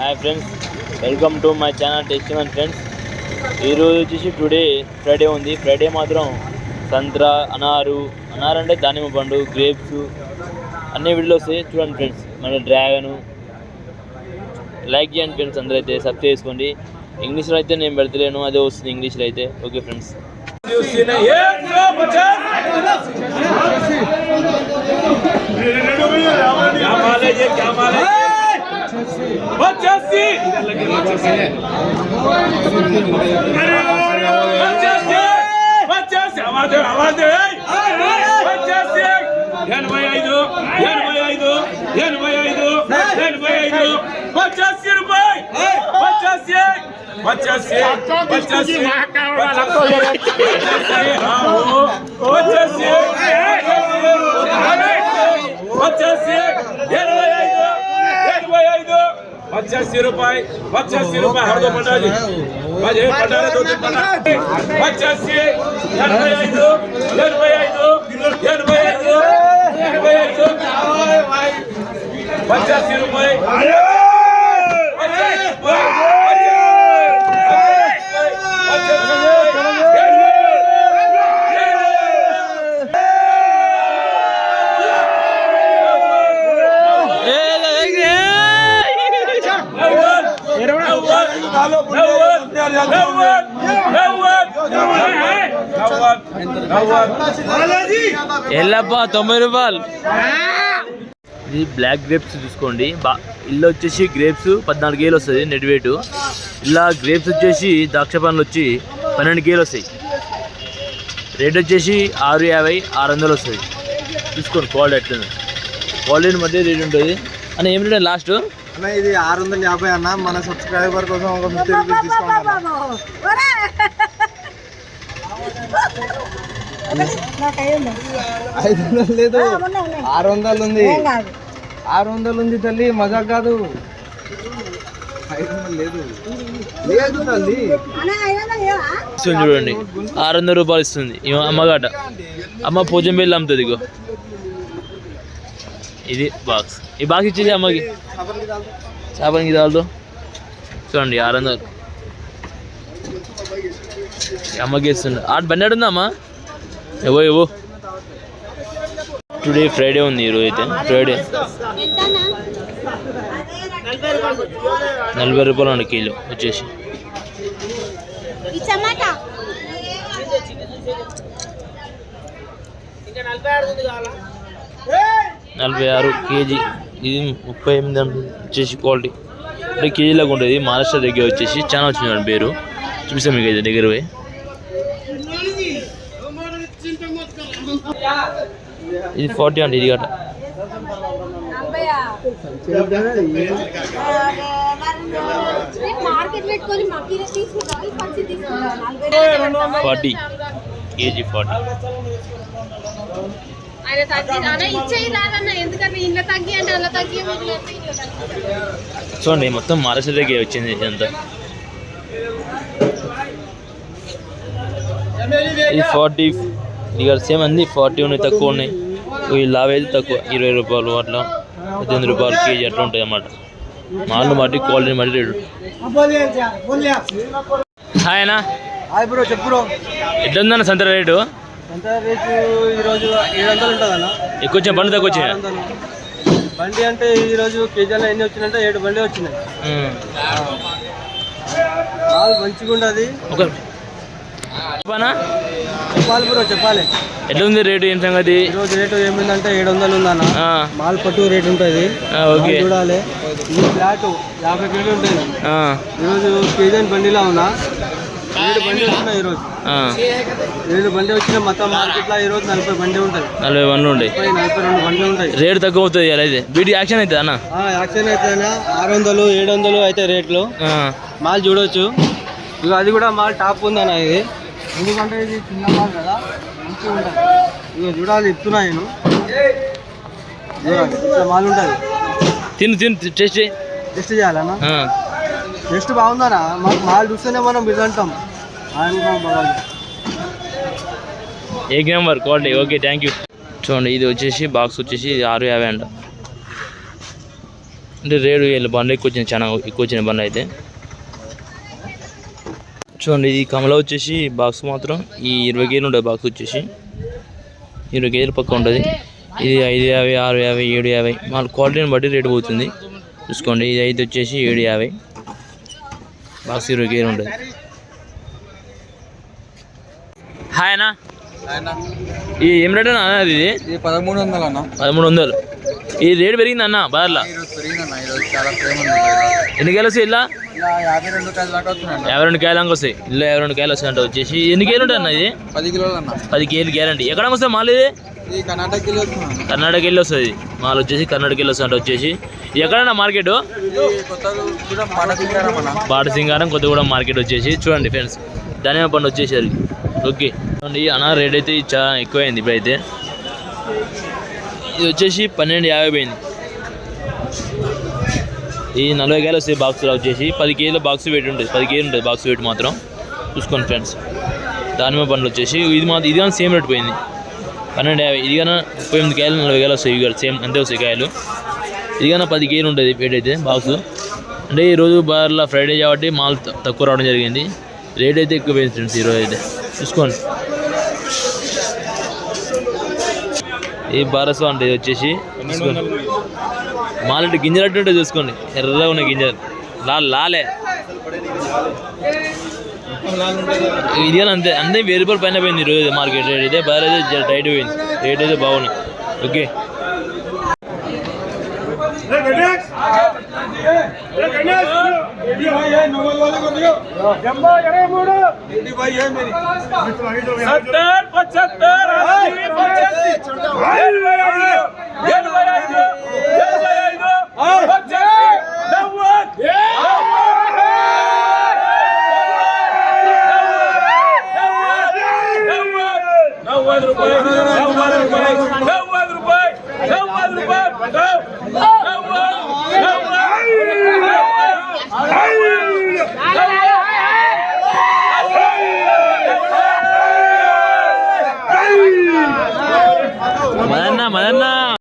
hi friends welcome to my channel test man friends ఈరోజు వచ్చేసి today Friday ఉంది Friday మాత్రం సంత్ర అనారు అనారు అంటే దానిమ్మ పండు గ్రేప్స్ అన్ని వీడియోలు వస్తాయి చూడండి ఫ్రెండ్స్ మన డ్రాగను లైక్ చేయండి ఫ్రెండ్స్ అందరూ అయితే సబ్స్క్రైబ్ చేసుకోండి ఇంగ్లీష్లో అయితే నేను పెడతలేను అదే వస్తుంది ఇంగ్లీష్లో అయితే ఓకే ఫ్రెండ్స్ क्या माल है ये क्या माल है చేసి ఎనభై ఐదు ఎనభై ఐదు ఎనభై ఐదు ఎనభై ఐదు వచ్చేసి రూపాయి వచ్చేసి వచ్చేసి వచ్చేసి వచ్చేసి వచ్చేసి పచ్చాసి రూపాయి పచ్చాసి రూపాయి హరదో పండాలి పది పండాలి దొడ్డి పండాలి పచ్చాసి ఎనభై ఐదు ఎనభై ఐదు ఎనభై ఐదు ఎనభై ఐదు పచ్చాసి ఎల్లబ్బా తొంభై రూపాయలు. ఇది బ్లాక్ గ్రేప్స్ చూసుకోండి. బా ఇల్లు వచ్చేసి గ్రేప్స్ పద్నాలుగు గేలు వస్తుంది నెట్ వెయిట్ ఇలా గ్రేప్స్ వచ్చేసి ద్రాక్ష పండ్లు వచ్చి పన్నెండు గేలు వస్తాయి. రేట్ వచ్చేసి ఆరు యాభై ఆరు వందలు వస్తుంది చూసుకోండి క్వాలిటీ ఎట్లుంది. క్వాలిటీని మధ్య రేట్ ఉంటుంది. అని ఏమిటంటే లాస్ట్ అన్న ఇది ఆరు వందల యాభై అన్న. మన సబ్స్క్రైబర్ కోసం ఒక ఫిఫ్టీ రూపీస్ డిస్కౌంట్ ఐదు వందలు లేదు. ఆరు వందలు ఉంది ఆరు వందలు ఉంది తల్లి మజాక్ కాదు. చూడండి. ఆరు వందల రూపాయలు ఇస్తుంది. ఈ అమ్మగాట. అమ్మ పూజం బిల్లు అమ్ముతుంది ఇగో. ఇది బాక్స్ ఈ బాక్స్ ఇచ్చేది అమ్మకి. చేపనికి దాల్తో. చూడండి ఆరు వందలు ఈ అమ్మకి ఇస్తుంది. ఆట బండి ఉందా అమ్మా? ఏవో ఏవో టుడే ఫ్రైడే ఉంది ఈరోజు అయితే. ఫ్రైడే నలభై రూపాయలు అండి కిలో వచ్చేసి. నలభై నలభై ఆరు కేజీ. ఇది ముప్పై ఎనిమిది వచ్చేసి క్వాలిటీ. అంటే కేజీలాగా ఉంటుంది మహారాష్ట్ర దగ్గర వచ్చేసి చాలా వచ్చింది పేరు. చూసాం మీకు అయితే దగ్గర పోయి ఇది ఫార్టీ అండి ఇది గట్ట. ఫార్టీ. KG forty. ఆయన ఇచ్చేయి రాదన్న ఎందుకంటే ఇంట్లో తగ్గి అంటే అలా తగ్గి చూడండి మొత్తం మహారాష్ట్ర దగ్గర వచ్చింది ఇదంతా. ఇది ఫార్టీ ఇక సేమ్ అన్ని ఫార్టీ ఉన్నాయి తక్కువ ఉన్నాయి. ఈ లావ్ అయితే తక్కువ ఇరవై రూపాయలు అట్లా పద్దెనిమిది రూపాయలు కేజీ అట్లా ఉంటాయి అన్నమాట. మాల్ బట్టి క్వాలిటీ బట్టి రేటు. హాయ్ అన్న. హాయ్ బ్రో చెప్పు బ్రో ఎట్లా ఉందన్న సంత రేటు? ఎంత రేటు ఈరోజు? ఏడు వందలు ఉంటుంది అన్న ఎక్కువ వచ్చిన పండు తక్కువ. బండి అంటే ఈరోజు కేజీలో ఎన్ని వచ్చినాయంటే ఏడు బండి వచ్చినాయి. మాల్ మంచిగా ఉండదు ఒక చెప్పనా? చెప్పాలి బ్రో చెప్పాలి. ఎట్లా ఉంది రేటు ఏం సంగతి? ఈరోజు రేటు ఏమైందంటే ఏడు వందలు ఉందన్న. మాల్ పట్టు రేట్ ఉంటుంది. ఓకే. చూడాలి. ఇది ఫ్లాట్ యాభై కేజీ ఉంటుంది. ఈరోజు కేజీ బండిలా ఉన్నా. ఏడు బండి వచ్చినాయి ఈరోజు. ఏడు బండి వచ్చిన మొత్తం మార్కెట్లో ఈరోజు నలభై బండి ఉంటుంది నలభై వన్లు ఉంటాయి. నలభై రెండు బండ్లు ఉంటాయి. రేటు తక్కువ అవుతుంది ఇలా అయితే. వీటి యాక్షన్ అవుతుంది అన్న? యాక్షన్ అయితే ఆరు వందలు ఏడు వందలు అయితే రేట్లు. మాల్ చూడొచ్చు. ఇక అది కూడా మాల్ టాప్ ఉందన్న ఇది. ఎందుకంటే ఇది చిన్న మాల్ కదా మంచిగా ఉంటుంది. ఇక చూడాలి ఇస్తున్నా నేను. చూడాలి ఇట్లా మాల్ ఉంటుంది. తిను తిను టేస్ట్ టెస్ట్ చేయాలన్నా టెస్ట్ బాగుందనా మాకు మాల్ చూస్తేనే మనం ఇది అంటాం ఏక్ number quality okay thank you చూడండి ఇది వచ్చేసి బాక్స్ వచ్చేసి ఇది ఆరు యాభై అంట. అంటే రేడు వేలు బండ్లు ఎక్కువ వచ్చింది చాలా ఎక్కువ వచ్చిన బండ్లు అయితే. చూడండి ఇది కమల వచ్చేసి బాక్స్ మాత్రం ఈ ఇరవై కేజీలు ఉంటుంది బాక్స్ వచ్చేసి. ఇరవై కేజీలు పక్క ఉంటుంది. ఇది ఐదు యాభై ఆరు యాభై ఏడు యాభై. మన క్వాలిటీని బట్టి రేటు పోతుంది. చూసుకోండి ఇది ఐదు వచ్చేసి ఏడు యాభై. బాక్స్ ఇరవై కేజీలు ఉంటుంది. హాయ్ అన్న. ఈ ఏం రేట్ అన్న ఇది పదమూడు వందలు అన్న. పదమూడు వందలు. ఈ రేటు పెరిగింది అన్న బార్లా? ఎన్ని కేలు వస్తాయి ఇలా ఇలా యాభై రెండు కాయలు కాయలు అంక వస్తాయి. ఇల్లు యాభై రెండు కాయలు వస్తాయి అంటే వచ్చేసి. ఎన్ని కేలు ఉంటాయి అన్న ఇది? పది కిలోలు అన్న. పది కేజీలు గ్యారంటీ. ఎక్కడ వస్తుంది మాల్ ఇది? కర్ణాటక కిలో వెళ్ళి వస్తుంది. మాల్ వచ్చేసి కర్ణాటక వెళ్ళి వస్తుంది వచ్చేసి. ఎక్కడన్నా మార్కెట్ బాట సింగారం కొత్తగూడెం మార్కెట్ వచ్చేసి. చూడండి ఫ్రెండ్స్ ధనియా పండు వచ్చేసి అది. ఓకే. చూడండి అన్న రేట్ అయితే చాలా ఎక్కువైంది ఇప్పుడైతే. ఇది వచ్చేసి పన్నెండు యాభై పోయింది. ఈ నలభై కేలు వస్తాయి బాక్స్లో వచ్చేసి పది కేజీల బాక్స్ వెయిట్ ఉంటుంది. పది కేజీలు ఉంటుంది బాక్స్ వెయిట్ మాత్రం. చూసుకోండి ఫ్రెండ్స్ దానిమ్మ పండ్లు వచ్చేసి ఇది మాత్రం ఇది కానీ సేమ్ రేట్ పోయింది. పన్నెండు యాభై ఇది కానీ ముప్పై ఎనిమిది కాయలు నలభై కాయలు వస్తాయి. ఇవి సేమ్ అంతే వస్తాయి కాయలు. ఇది కానీ పది కేజీలు ఉంటుంది వెయిట్ అయితే బాక్స్ అంటే ఈరోజు బార్లా ఫ్రైడే కాబట్టి మాల్ తక్కువ రావడం జరిగింది. రేట్ అయితే ఎక్కువ పోయింది ఫ్రెండ్స్ ఈరోజు అయితే. చూసుకోండి. ఈ బారస్వా అంటే ఇది వచ్చేసి చూసుకోండి. మాలంటే గింజలు అట్టు చూసుకోండి. ఎర్రగా ఉన్నాయి గింజలు. లాల్ లాలే. ఇది అంతే అంతే వెయ్యి రూపాయలు పైన పోయింది ఈరోజు మార్కెట్ రేట్. అయితే బాగా అయితే టైట్ పోయింది. రేట్ అయితే బాగున్నాయి. ఓకే. రెడ్డి है नंबर वाले को दियो जम्बा करे मुड़ो रेड्डी भाई है मेरी 70 पचहत्तर 80 85 छोड़ भाई